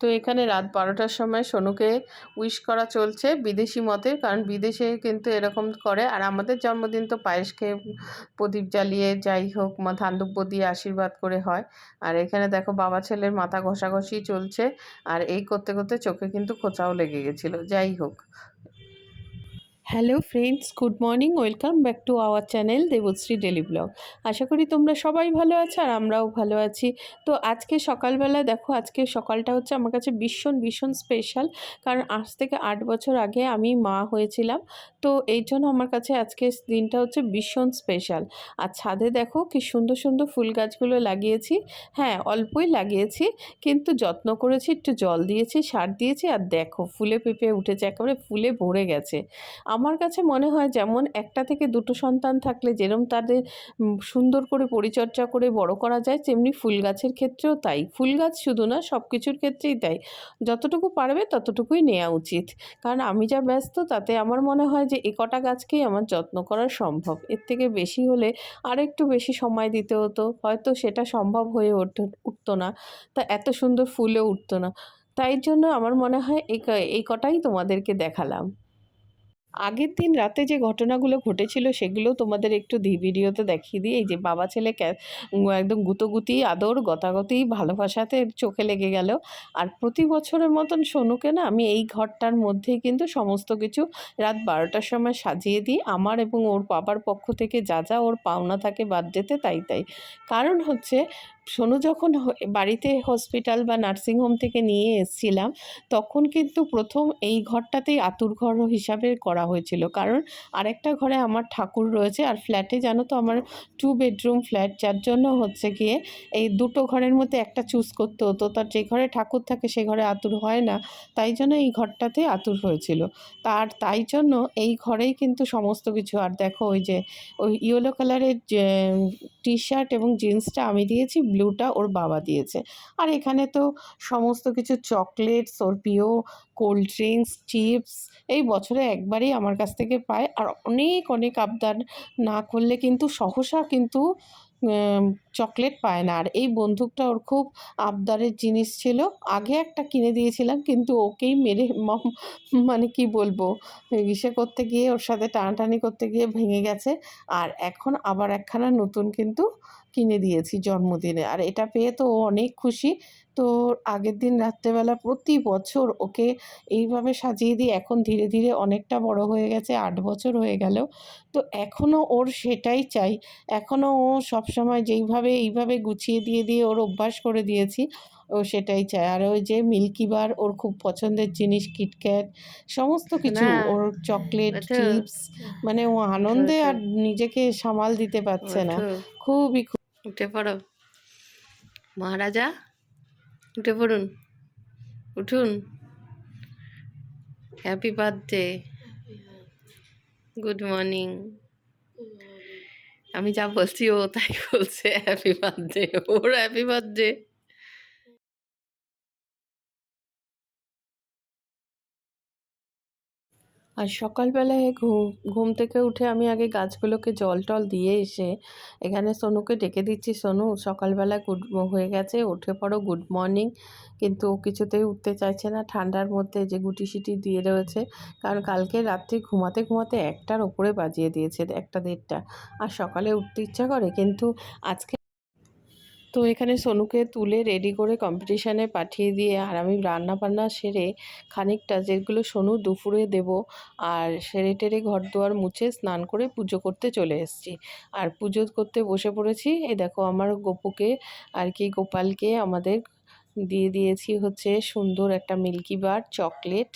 তো এখানে রাত বারোটার সময় সোনুকে উইশ করা চলছে বিদেশি মতে কারণ বিদেশে কিন্তু এরকম করে। আর আমাদের জন্মদিন তো পায়েস খেয়ে প্রদীপ জ্বালিয়ে যাই হোক, মা ধান্দব্য দিয়ে আশীর্বাদ করে হয়। আর এখানে দেখো বাবা ছেলের মাথা ঘষাঘষি চলছে। আর এই করতে করতে চোখে কিন্তু খোঁচাও লেগে গেছিল। যাই হোক hello friends good morning welcome back to our channel Debashree daily blog আশা করি তোমরা সবাই ভালো আছো আর আমরাও ভালো আছি। তো আজকে সকালবেলা দেখো, আজকে সকালটা হচ্ছে আমার কাছে ভীষণ ভীষণ স্পেশাল কারণ আজ থেকে আট বছর আগে আমি মা হয়েছিলাম। তো এই জন্য আমার কাছে আজকে দিনটা হচ্ছে ভীষণ স্পেশাল আর ছাদে দেখো কি সুন্দর সুন্দর ফুল গাছগুলো লাগিয়েছি। হ্যাঁ অল্পই লাগিয়েছি, কিন্তু যত্ন করেছি, একটু জল দিয়েছি, সার দিয়েছি, আর দেখো ফুলে পেঁপে উঠেছে, একেবারে ফুলে ভরে গেছে। আমার কাছে মনে হয় যেমন একটা থেকে দুটো সন্তান থাকলে যেরম তাদের সুন্দর করে পরিচর্যা করে বড় করা যায়, তেমনি ফুল গাছের ক্ষেত্রেও তাই। ফুল গাছ শুধু না সব কিছুর ক্ষেত্রেই তাই। যতটুকু পারবে ততটুকুই নেওয়া উচিত। কারণ আমি যা ব্যস্ত তাতে আমার মনে হয় যে এ কটা গাছকেই আমার যত্ন করা সম্ভব। এর থেকে বেশি হলে আর একটু বেশি সময় দিতে হতো। হয়তো সেটা সম্ভব হয়ে উঠতো না। তা এত সুন্দর ফুলে উঠতো না। তাই জন্য আমার মনে হয় এই কটাই তোমাদেরকে দেখালাম। আগের দিন রাতে যে ঘটনাগুলো ঘটেছিল সেগুলো তোমাদের একটু ভিডিওতে দেখিয়ে দিই। এই যে বাবা ছেলে একদম গুতোগুতি, আদর, গতাগতি, ভালোবাসাতে চোখে লেগে গেল। আর প্রতি বছরের মতন সোনুকে না আমি এই ঘরটার মধ্যেই কিন্তু সমস্ত কিছু রাত বারোটার সময় সাজিয়ে দিই। আমার এবং ওর বাবার পক্ষ থেকে যা যা ওর পাওনা থাকে বার্থডেতে তাই তাই। কারণ হচ্ছে সোনু যখন বাড়িতে হসপিটাল বা নার্সিংহোম থেকে নিয়ে এসছিলাম, তখন কিন্তু প্রথম এই ঘরটাতেই আতুর ঘর হিসাবে করা হয়েছিল। কারণ আরেকটা ঘরে আমার ঠাকুর রয়েছে, আর ফ্ল্যাটে জানো তো আমার টু বেডরুম ফ্ল্যাট যার জন্য হচ্ছে গিয়ে এই দুটো ঘরের মধ্যে একটা চুজ করতে হতো। তার যে ঘরে ঠাকুর থাকে, সে ঘরে আতুর হয় না। তাই জন্য এই ঘরটাতে আতুর হয়েছিল। তার তাই জন্য এই ঘরেই কিন্তু সমস্ত কিছু। আর দেখো, ওই যে, ওই ইয়েলো কালারের টি শার্ট এবং জিন্সটা আমি দিয়েছি ব্লুটা ওর বাবা দিয়েছে। আর এখানে তো সমস্ত কিছু চকলেটস, ওর প্রিয় কোল্ড ড্রিঙ্কস, চিপস এই বছরে একবারই আমার কাছ থেকে পায়। আর অনেক অনেক আবদার না করলে কিন্তু, সহসা কিন্তু চকলেট পায় না। আর এই বন্দুকটা ওর খুব আবদারের জিনিস ছিল। আগে একটা কিনে দিয়েছিলাম, কিন্তু ওকেই মেরে মানে কি বলব ইসে করতে গিয়ে, ওর সাথে টানাটানি করতে গিয়ে ভেঙে গেছে। আর এখন আবার একখানা নতুন কিন্তু কিনে দিয়েছি জন্মদিনে। আর এটা পেয়ে তো ও অনেক খুশি। তো আগের দিন রাত্রেবেলা প্রতি বছর ওকে এইভাবে সাজিয়ে দিই। এখন ধীরে ধীরে অনেকটা বড় হয়ে গেছে আট বছর হয়ে গেল। তো এখনও ওর সেটাই চাই। এখনও ও সবসময় যেইভাবে এইভাবে গুছিয়ে দিয়ে দিয়ে ওর অভ্যাস করে দিয়েছি ও সেটাই চায়। আর ওই যে মিল্কি বার ওর খুব পছন্দের জিনিস কিটক্যাট সমস্ত কিছু ওর চকলেট চিপস মানে ও আনন্দে আর নিজেকে সামাল দিতে পারছে না। খুবই উঠে পড়ো। মহারাজা? উঠে পড়ুন। উঠুন। হ্যাপি বার্থডে গুড মর্নিং আমি যা বলছি ও তাই বলছে হ্যাপি বার্থডে ওর হ্যাপি বার্থডে আর সকালবেলায় ঘুম ঘুম থেকে উঠে আমি আগে গাছগুলোকে জল টল দিয়ে এসে এখানে সোনুকে ডেকে দিচ্ছি। সোনু সকালবেলায় গুড হয়ে গেছে, উঠে পড়ো, গুড মর্নিং। কিন্তু ও কিছুতেই উঠতে চাইছে না। ঠান্ডার মধ্যে যে গুটি সিটি দিয়ে রয়েছে, কারণ কালকে রাত্রি ঘুমাতে ঘুমাতে একটার ওপরে বাজিয়ে দিয়েছে, একটা দেড়টা। আর সকালে উঠতে ইচ্ছা করে, কিন্তু আজকে তো এখানে সোনুকে তুলে রেডি করে কম্পিটিশানে পাঠিয়ে দিয়ে আর আমি রান্না বান্না সেরে খানিকটা, যেগুলো সোনু দুপুরে দেব আর সেরে টেরে ঘর দুয়ার মুছে স্নান করে পুজো করতে চলে এসেছি। আর পুজো করতে বসে পড়েছি। এ দেখো আমার গোপুকে আর কি গোপালকে আমাদের দিয়ে দিয়েছি হচ্ছে সুন্দর একটা মিল্কি বার, চকলেট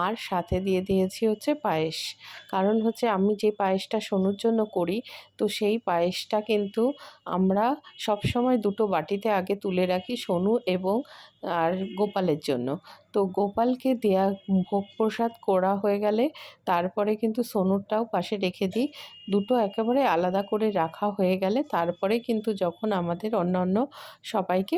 আর সাথে দিয়ে দিয়েছি হচ্ছে পায়েস। কারণ হচ্ছে আমি যে পায়েসটা সোনুর জন্য করি, তো সেই পায়েসটা কিন্তু আমরা সব সময় দুটো বাটিতে আগে তুলে রাখি সোনু এবং আর গোপালের জন্য। তো গোপালকে দেয়া ভোগ প্রসাদ করা হয়ে গেলে তারপরে কিন্তু সোনুরটাও পাশে রেখে দিই। দুটো একেবারে আলাদা করে রাখা হয়ে গেলে তারপরে কিন্তু যখন আমাদের অন্যান্য সবাইকে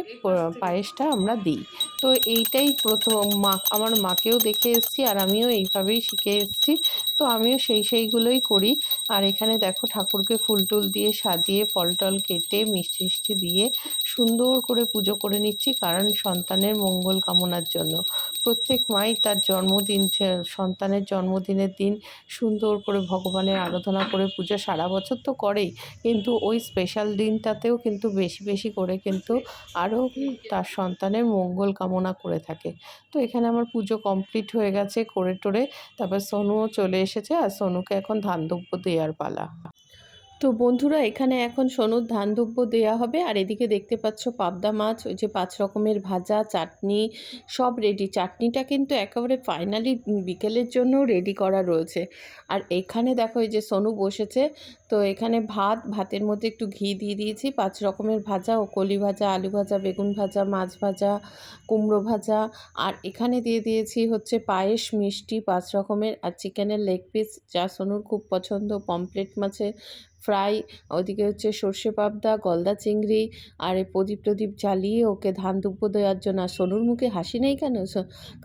পায়েসটা আমরা দিই। তো এইটাই প্রথম মা আমার মাকেও দেখে এসছি আর আমিও এইভাবেই শিখে এসছি। তো আমিও সেই সেইগুলোই করি। আর এখানে দেখো ঠাকুরকে ফুল টুল দিয়ে সাজিয়ে ফল টল কেটে মিষ্টি মিষ্টি দিয়ে সুন্দর করে পুজো করে নিচ্ছি কারণ সন্তানের মঙ্গল কামনার জন্য। প্রত্যেক মাই তার জন্মদিন সন্তানের জন্মদিনের দিন সুন্দর করে ভগবানের আরাধনা করে পুজো সারা বছর তো করেই। কিন্তু ওই স্পেশাল দিনটাতেও কিন্তু বেশি বেশি করে কিন্তু আরও তার সন্তানের মঙ্গল কামনা করে থাকে। তো এখানে আমার পুজো কমপ্লিট হয়ে গেছে করে টোরে তারপর সোনুও চলে এসেছে আর সোনুকে এখন ধান দেওয়ার পালা। তো বন্ধুরা, এখানে এখন সোনুর ধান দ্রব্য দেওয়া হবে। আর এদিকে দেখতে পাচ্ছ পাবদা মাছ, ওই যে পাঁচ রকমের ভাজা, চাটনি, সব রেডি চাটনিটা কিন্তু একেবারে ফাইনালি বিকেলের জন্য রেডি করা রয়েছে। আর এখানে দেখো, এই যে সোনু বসেছে। তো এখানে ভাত, ভাতের মধ্যে একটু ঘি দিয়ে দিয়েছি। পাঁচ রকমের ভাজা, ও কলি ভাজা, আলু ভাজা, বেগুন ভাজা, মাছ ভাজা, কুমড়ো ভাজা। আর এখানে দিয়ে দিয়েছি হচ্ছে পায়েস, মিষ্টি, পাঁচ রকমের। আর চিকেনের লেগ পিস যা সোনুর খুব পছন্দ পমপ্লেট মাছের। ফ্রাই, ওদিকে হচ্ছে সর্ষে পাবদা, গলদা চিংড়ি, আর প্রদীপ টদীপ জ্বালিয়ে ওকে ধান দুব্য দেওয়ার জন্য। আর সোনুর মুখে হাসি নেই কেন?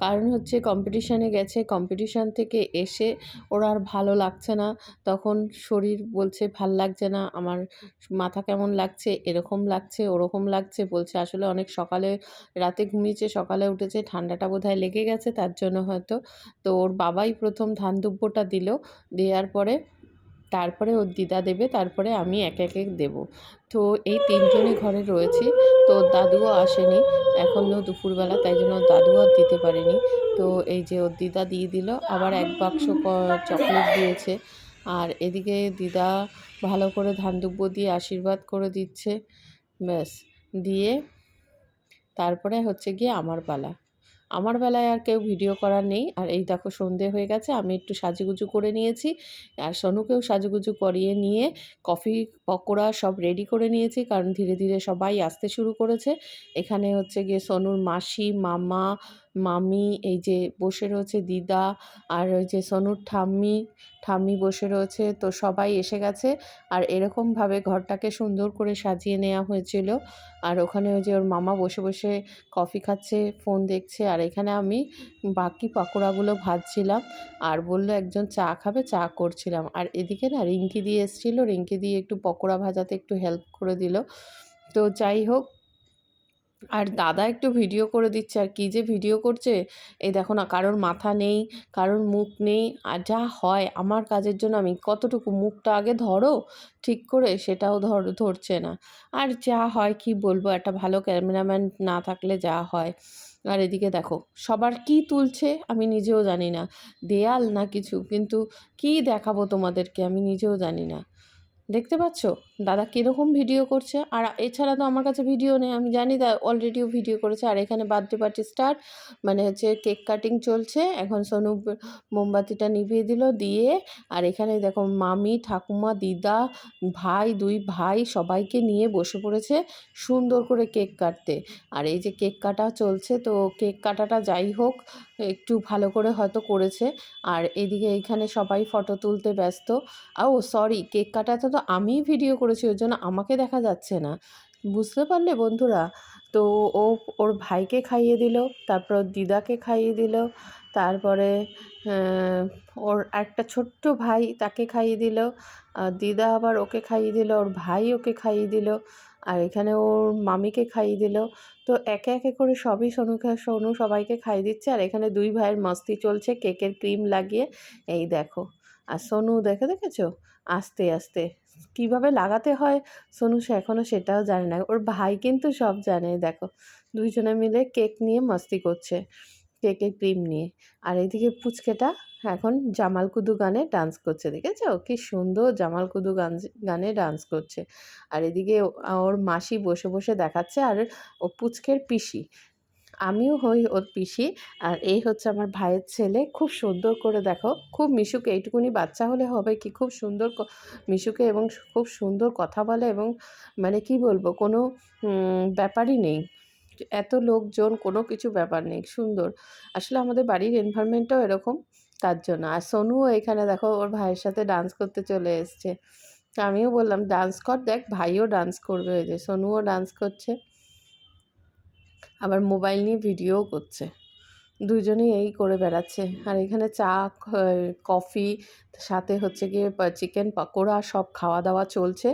কারণ হচ্ছে কম্পিটিশানে গেছে। কম্পিটিশান থেকে এসে ওর আর ভালো লাগছে না। তখন শরীর বলছে, ভালো লাগছে না। আমার মাথা কেমন লাগছে? এরকম লাগছে, ওরকম লাগছে। বলছে, আসলে অনেক সকালে, রাতে ঘুমিয়েছে, সকালে উঠেছে, ঠান্ডাটা বোধহয় লেগে গেছে তার জন্য হয়তো। তো ওর বাবাই প্রথম ধান দুব্যটা দিল। দেওয়ার পরে তারপরে ওর দিদা দেবে, তারপরে আমি এক এক এক দেবো। তো এই তিনজনই ঘরে রয়েছি, তো দাদুও আসেনি। এখনও দুপুরবেলা, তাই জন্য দাদুও আর দিতে পারেনি। তো এই যে ওর দিদা দিয়ে দিল, আবার এক বাক্স চকলেট দিয়েছে। আর এদিকে দিদা ভালো করে ধান দুব্য দিয়ে আশীর্বাদ করে দিচ্ছে, ব্যাস। দিয়ে তারপরে হচ্ছে গিয়ে আমার পালা। আমার বেলায় আর কেউ ভিডিও করার নেই। আর এই দেখো সন্ধে হয়ে গেছে, আমি একটু সাজুগুজু করে নিয়েছি। আর সোনুকেও সাজুগুজু করিয়ে নিয়ে কফি, পকোড়া সব রেডি করে নিয়েছি, কারণ ধীরে ধীরে সবাই আসতে শুরু করেছে। এখানে হচ্ছে গিয়ে সোনুর মাসি, মামা মামি, এই যে বসে রয়েছে দিদা আর ওই যে সনুর ঠাম্মি ঠাম্মি বসে রয়েছে। তো সবাই এসে গেছে আর এরকমভাবে ঘরটাকে সুন্দর করে সাজিয়ে নেওয়া হয়েছিল। আর ওখানে ওই যে ওর মামা বসে বসে কফি খাচ্ছে, ফোন দেখছে আর এখানে আমি বাকি পকোড়াগুলো ভাজছিলাম আর বলল একজন চা খাবে, চা করছিলাম। আর এদিকে না রিঙ্কি দিয়ে এসেছিল, রিঙ্কি দিয়ে একটু পকোড়া ভাজাতে একটু হেল্প করে দিল। তো যাই হোক আর দাদা একটু ভিডিও করে দিচ্ছে আর কী যে ভিডিও করছে, এই দেখো না কারোর মাথা নেই, কারোর মুখ নেই, আর যা হয় আমার কাজের জন্য আমি কতটুকু মুখটা আগে ধরো, ঠিক করে সেটাও ধর, ধরছে না। আর যা হয় কি বলব, একটা ভালো ক্যামেরাম্যান না থাকলে যা হয়। আর এদিকে দেখো, সবার কি তুলছে আমি নিজেও জানি না, দেয়াল না কিছু, কিন্তু কি দেখাবো তোমাদেরকে আমি নিজেও জানি না। দেখতে পাচ্ছ? দাদা কীরকম ভিডিও করছে? আর এছাড়া তো আমার কাছে ভিডিও নেই। আমি জানি দা অলরেডিও ভিডিও করেছে। আর এখানে বার্থডে পার্টি স্টার্ট মানে হচ্ছে কেক কাটিং চলছে। এখন সোনু মোমবাতিটা নিভিয়ে দিল, দিয়ে আর এখানে দেখো মামি, ঠাকুমা, দিদা, ভাই, দুই ভাই সবাইকে নিয়ে বসে পড়েছে সুন্দর করে কেক কাটতে। আর এই যে কেক কাটা চলছে, তো কেক কাটাটা যাই হোক, একটু ভালো করে হয়তো করেছে। আর এদিকে এখানে সবাই ফটো তুলতে ব্যস্ত। ও সরি কেক কাটা তো আমিই ভিডিও করেছি, ওর জন্য আমাকে দেখা যাচ্ছে না। বুঝতে পারলে বন্ধুরা? তো ও, ওর ভাইকে খাইয়ে দিল, তারপর দিদাকে খাইয়ে দিল, তারপরে ওর একটা ছোট্ট ভাই তাকে খাইয়ে দিল দিদা আবার ওকে খাইয়ে দিল, ওর ভাই ওকে খাইয়ে দিল, আর এখানে ওর মামিকে খাইয়ে দিল। তো একে একে করে সবই সোনুকে, সোনু সবাইকে খাইয়ে দিচ্ছে, আর এখানে দুই ভাইয়ের মস্তি চলছে, কেকের ক্রিম লাগিয়ে। এই দেখো, আর সোনু দেখে দেখেছ? আস্তে আস্তে। কীভাবে লাগাতে হয়? সোনু সে এখনও সেটাও জানে না। ওর ভাই কিন্তু সব জানে। দেখো, দুইজনে মিলে কেক নিয়ে মস্তি করছে, কেকের ক্রিম নিয়ে। আর এদিকে পুচকেটা এখন জামাল কুদু গানে ডান্স করছে, দেখেছ? কি সুন্দর জামাল কুদু গান, গানে ডান্স করছে। আর এদিকে ওর মাসি বসে বসে দেখাচ্ছে, আর ও পুচকের পিসি। আমিও হই ওর পিসি। আর এই হচ্ছে আমার ভাইয়ের ছেলে। খুব সুন্দর করে দেখো, খুব মিশুকে, এইটুকুনি বাচ্চা হলে হবে কি? খুব সুন্দর মিশুকে এবং খুব সুন্দর কথা বলে এবং মানে কি বলব, কোনো ব্যাপারই নেই। এত লোকজন, কোনো কিছু ব্যাপার নেই, সুন্দর। আসলে আমাদের বাড়ির এনভায়রনমেন্টটাও এরকম, তার জন্য। আর সোনুও এখানে দেখো, ওর ভাইয়ের সাথে ডান্স করতে চলে এসছে। আমিও বললাম ডান্স কর, দেখ, ভাইও ডান্স করবে ওই যে, সোনুও ডান্স করছে। আবার মোবাইল নিয়ে ভিডিও করছে। দুজনেই এই করে বেড়াচ্ছে। আর এখানে চা কফি, সাথে হচ্ছে গিয়ে চিকেন পকোড়া, সব খাওয়া দাওয়া চলছে।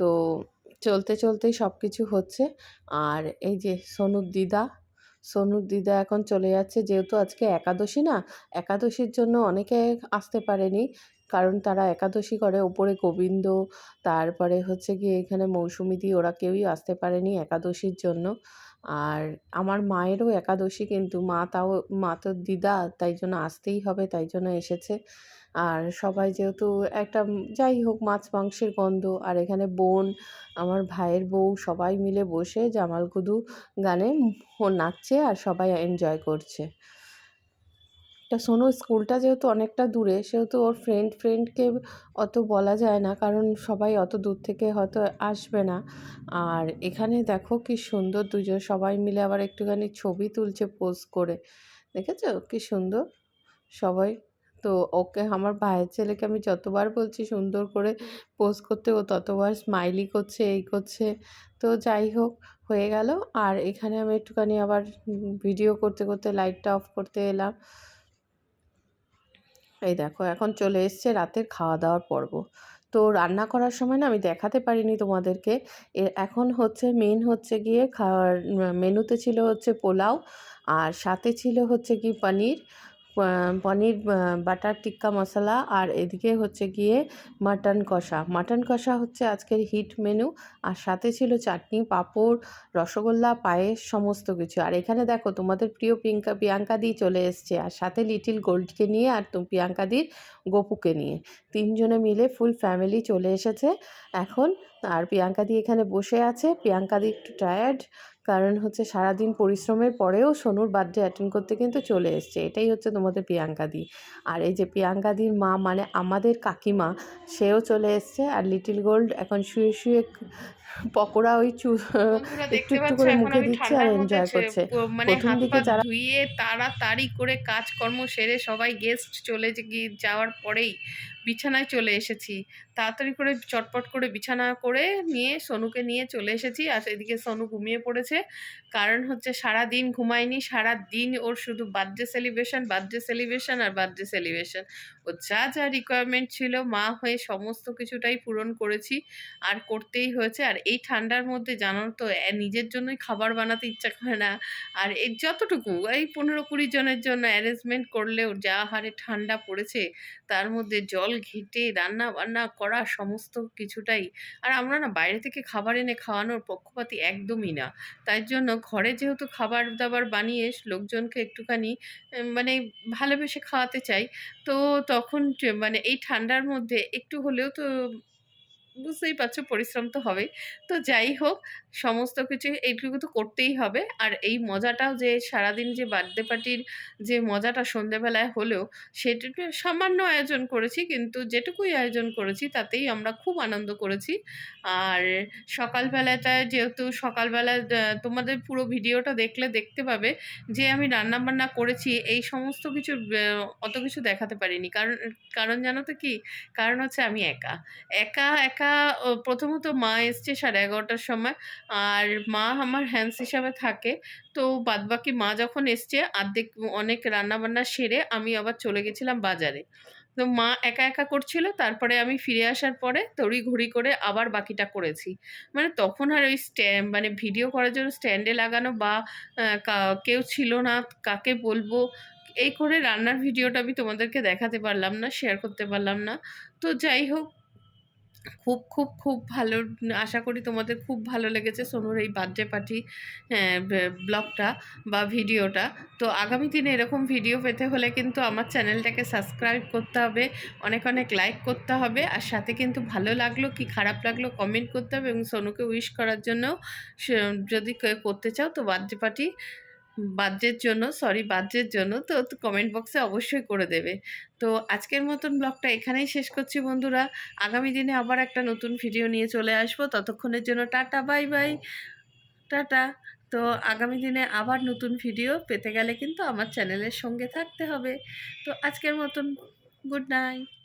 তো চলতে চলতেই সব কিছু হচ্ছে। আর এই যে সোনুর দিদা সোনুর দিদা এখন চলে যাচ্ছে। যেহেতু আজকে একাদশী না, একাদশীর জন্য অনেকে আসতে পারেনি। কারণ তারা একাদশী করে ওপরে গোবিন্দ, তারপরে হচ্ছে গিয়ে এখানে মৌসুমীদি ওরা কেউই আসতে পারেনি একাদশীর জন্য। আর আমার মায়েরও একাদশী কিন্তু মা তাও, মা তো দিদা তাই জন্য আসতেই হবে, তাই জন্য এসেছে। আর সবাই যেহেতু একটা যাই হোক মাছ মাংসের গন্ধ, আর এখানে বোন, আমার ভাইয়ের বউ সবাই মিলে বসে জামালকুদু গানে নাচছে আর সবাই এনজয় করছে। তা শোনো স্কুলটা যেহেতু অনেকটা দূরে, সেহেতু ওর ফ্রেন্ড ফ্রেন্ডকে অত বলা যায় না, কারণ সবাই অত দূর থেকে হয়তো আসবে না। আর এখানে দেখো কি সুন্দর দুজন, সবাই মিলে আবার একটুখানি ছবি তুলছে পোজ করে। দেখেছ? কি সুন্দর। সবাই, তো ওকে, আমার ভাইয়ের ছেলেকে আমি যতবার বলছি সুন্দর করে পোজ করতে, ও ততবার স্মাইলি করছে, এই করছে। তো যাই হোক, হয়ে গেল। আর এখানে আমি একটুখানি আবার ভিডিও করতে করতে লাইটটা অফ করতে এলাম। এই দেখো, এখন চলে এসছে রাতের খাওয়া দাওয়ার পর্ব। তো রান্না করার সময় না আমি দেখাতে পারিনি তোমাদেরকে। এখন হচ্ছে মেন হচ্ছে গিয়ে খাওয়ার মেনুতে ছিল হচ্ছে পোলাও আর সাথে ছিল হচ্ছে কি পনির। পনির বাটার টিক্কা মশলা আর এদিকে হচ্ছে গিয়ে মাটন কষা। মাটন কষা হচ্ছে আজকের হিট মেনু আর সাথে ছিল চাটনি, পাঁপড়, রসগোল্লা, পায়েস, সমস্ত কিছু। আর এখানে দেখো তোমাদের প্রিয় প্রিয়াঙ্কা প্রিয়াঙ্কা চলে এসছে আর সাথে লিটিল গোল্ডকে নিয়ে আর প্রিয়াঙ্কা দির গপুকে নিয়ে। তিনজনে মিলে ফুল ফ্যামিলি চলে এসেছে এখন। আর প্রিয়াঙ্কা দি এখানে বসে আছে। প্রিয়াঙ্কা দি একটু টায়ার্ড কারণ হচ্ছে সারাদিন পরিশ্রমের পরেও সোনুর বার্থডে অ্যাটেন্ড করতে কিন্তু চলে এসছে। এটাই হচ্ছে তোমাদের প্রিয়াঙ্কা দি। আর এই যে প্রিয়াঙ্কা দির মা মানে আমাদের কাকিমা সেও চলে এসছে। আর লিটিল গোল্ড এখন শুয়ে শুয়ে পকোড়া ওই চু একটু একটু করে মুখে দিচ্ছে আর এনজয় করছে। মানে প্রথম দিকে যারা ধুইয়ে তাড়াতাড়ি করে কাজকর্ম সেরে সবাই গেস্ট চলে গিয়ে যাওয়ার পরেই বিছানায় চলে এসেছি। তাড়াতাড়ি করে চটপট করে বিছানা করে নিয়ে সোনুকে নিয়ে চলে এসেছি। আর এদিকে সোনু ঘুমিয়ে পড়েছে। কারণ হচ্ছে সারা দিন ঘুমায়নি সারা দিন ওর শুধু বার্থডে সেলিব্রেশন বার্থডে সেলিব্রেশন আর বার্থডে সেলিব্রেশন ও যা যা রিকোয়ারমেন্ট ছিল, মা হয়ে সমস্ত কিছুটাই পূরণ করেছি আর করতেই হয়েছে। আর এই ঠান্ডার মধ্যে জানো তো নিজের জন্যই খাবার বানাতে ইচ্ছা করে না। আর এই যতটুকু, এই পনেরো কুড়ি জনের জন্য অ্যারেঞ্জমেন্ট করলেও যা হারে ঠান্ডা পড়েছে, তার মধ্যে জল ঘেঁটে রান্না বান্না করা সমস্ত কিছুটাই। আর আমরা না বাইরে থেকে খাবার এনে খাওয়ানোর পক্ষপাতি একদমই না। তাই জন্য ঘরে যেহেতু খাবার দাবার বানিয়ে লোকজনকে একটুখানি মানে ভালোবেসে খাওয়াতে চাই, তো তখন মানে এই ঠান্ডার মধ্যে একটু হলেও তো বুঝতেই পারছ পরিশ্রম তো হবেই। তো যাই হোক, সমস্ত কিছু এইটুকু তো করতেই হবে। আর এই মজাটাও যে সারাদিন যে বার্থডে পার্টির যে মজাটা সন্ধেবেলায় হলেও, সেটুকু সামান্য আয়োজন করেছি কিন্তু যেটুকুই আয়োজন করেছি তাতেই আমরা খুব আনন্দ করেছি। আর সকালবেলাটায় যেহেতু সকালবেলায় তোমাদের পুরো ভিডিওটা দেখলে দেখতে পাবে যে আমি রান্না বান্না করেছি, এই সমস্ত কিছু অত কিছু দেখাতে পারিনি। কারণ কারণ জানো তো কি? কারণ হচ্ছে আমি একা। একা একা ও প্রথমত মা এসছে সাড়ে এগারোটার সময়। আর মা আমার হ্যান্ডস হিসাবে থাকে। তো বাদবাকি মা যখন এসছে অর্ধেক অনেক রান্নাবান্না সেরে আমি আবার চলে গেছিলাম বাজারে। তো মা একা একা করছিল, তারপরে আমি ফিরে আসার পরে তড়ি ঘড়ি করে আবার বাকিটা করেছি। মানে তখন আর ওই স্ট্যা মানে ভিডিও করার জন্য স্ট্যান্ডে লাগানো বা কেউ ছিল না, কাকে বলব, এই করে রান্নার ভিডিওটা আমি তোমাদেরকে দেখাতে পারলাম না শেয়ার করতে পারলাম না। তো যাই হোক খুব খুব খুব ভালো, আশা করি তোমাদের খুব ভালো লেগেছে সোনুর এই বার্থডে পার্টি ব্লগটা বা ভিডিওটা। তো আগামী দিনে এরকম ভিডিও পেতে হলে কিন্তু আমার চ্যানেলটাকে সাবস্ক্রাইব করতে হবে, অনেক অনেক লাইক করতে হবে। আর সাথে কিন্তু ভালো লাগল কি খারাপ লাগল কমেন্ট করতে হবে এবং সোনুকে উইশ করার জন্য যদি করতে চাও তো বার্থডে পার্টি বার্থডের জন্য সরি বার্থডের জন্য, তো কমেন্ট বক্সে অবশ্যই করে দেবে। তো আজকের মতন ব্লগটা এখানেই শেষ করছি বন্ধুরা। আগামী দিনে আবার একটা নতুন ভিডিও নিয়ে চলে আসব। ততক্ষণের জন্য টাটা বাই বাই টাটা। তো আগামী দিনে আবার নতুন ভিডিও পেতে গেলে কিন্তু আমার চ্যানেলের সঙ্গে থাকতে হবে। তো আজকের মতন গুড নাইট